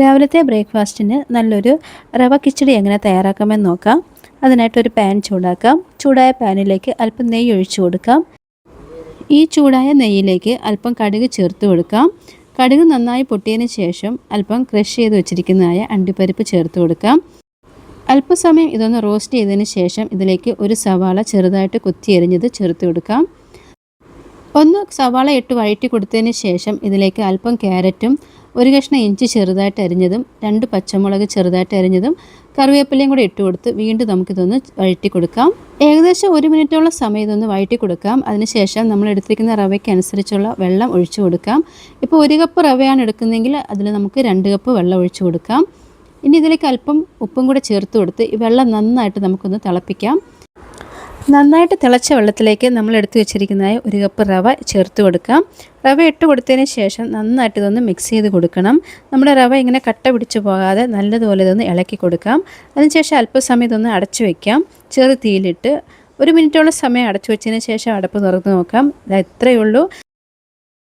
രാവിലത്തെ ബ്രേക്ക്ഫാസ്റ്റിന് നല്ലൊരു റവ കിച്ചടി എങ്ങനെ തയ്യാറാക്കാമെന്ന് നോക്കാം. അതിനായിട്ടൊരു പാൻ ചൂടാക്കാം. ചൂടായ പാനിലേക്ക് അല്പം നെയ്യ് ഒഴിച്ചു കൊടുക്കാം. ഈ ചൂടായ നെയ്യിലേക്ക് അല്പം കടുക് ചേർത്ത് കൊടുക്കാം. കടുക് നന്നായി പൊട്ടിയതിന് ശേഷം അല്പം ക്രഷ് ചെയ്ത് വെച്ചിരിക്കുന്നതായ അണ്ടിപ്പരിപ്പ് ചേർത്ത് കൊടുക്കാം. അല്പസമയം ഇതൊന്ന് റോസ്റ്റ് ചെയ്തതിന് ശേഷം ഇതിലേക്ക് ഒരു സവാള ചെറുതായിട്ട് കുത്തി എറിഞ്ഞത് ചേർത്ത് കൊടുക്കാം. ഒന്ന് സവാള ഇട്ട് വഴറ്റി കൊടുത്തതിന് ശേഷം ഇതിലേക്ക് അല്പം ക്യാരറ്റും ഒരു കഷ്ണം ഇഞ്ചി ചെറുതായിട്ട് അരിഞ്ഞതും രണ്ട് പച്ചമുളക് ചെറുതായിട്ട് അരിഞ്ഞതും കറിവേപ്പിലയും കൂടെ ഇട്ട് കൊടുത്ത് വീണ്ടും നമുക്കിതൊന്ന് വഴറ്റി കൊടുക്കാം. ഏകദേശം ഒരു മിനിറ്റോളം സമയം ഇതൊന്ന് വഴറ്റി കൊടുക്കാം. അതിനുശേഷം നമ്മൾ എടുത്തിരിക്കുന്ന റവയ്ക്ക് അനുസരിച്ചുള്ള വെള്ളം ഒഴിച്ചു കൊടുക്കാം. ഇപ്പോൾ ഒരു കപ്പ് റവയാണ് എടുക്കുന്നതെങ്കിൽ അതിൽ നമുക്ക് രണ്ട് കപ്പ് വെള്ളം ഒഴിച്ചു കൊടുക്കാം. ഇനി ഇതിലേക്ക് അല്പം ഉപ്പും കൂടെ ചേർത്ത് കൊടുത്ത് ഈ വെള്ളം നന്നായിട്ട് നമുക്കൊന്ന് തിളപ്പിക്കാം. നന്നായിട്ട് തിളച്ച വെള്ളത്തിലേക്ക് നമ്മൾ എടുത്തു വെച്ചിരിക്കുന്നതായ ഒരു കപ്പ് റവ ചേർത്ത് കൊടുക്കാം. റവ ഇട്ട് കൊടുത്തതിന് ശേഷം നന്നായിട്ട് ഇതൊന്ന് മിക്സ് ചെയ്ത് കൊടുക്കണം. നമ്മുടെ റവ ഇങ്ങനെ കട്ട പിടിച്ചു പോകാതെ നല്ലതുപോലെ ഇതൊന്ന് ഇളക്കി കൊടുക്കാം. അതിനുശേഷം അല്പസമയം ഇതൊന്ന് അടച്ചു വയ്ക്കാം ചെറു തീയിലിട്ട് ഒരു മിനിറ്റോളം സമയം അടച്ചു വെച്ചതിന് ശേഷം അടപ്പ് തുറന്ന് നോക്കാം. ഇത് ഇത്രയേ ഉള്ളൂ.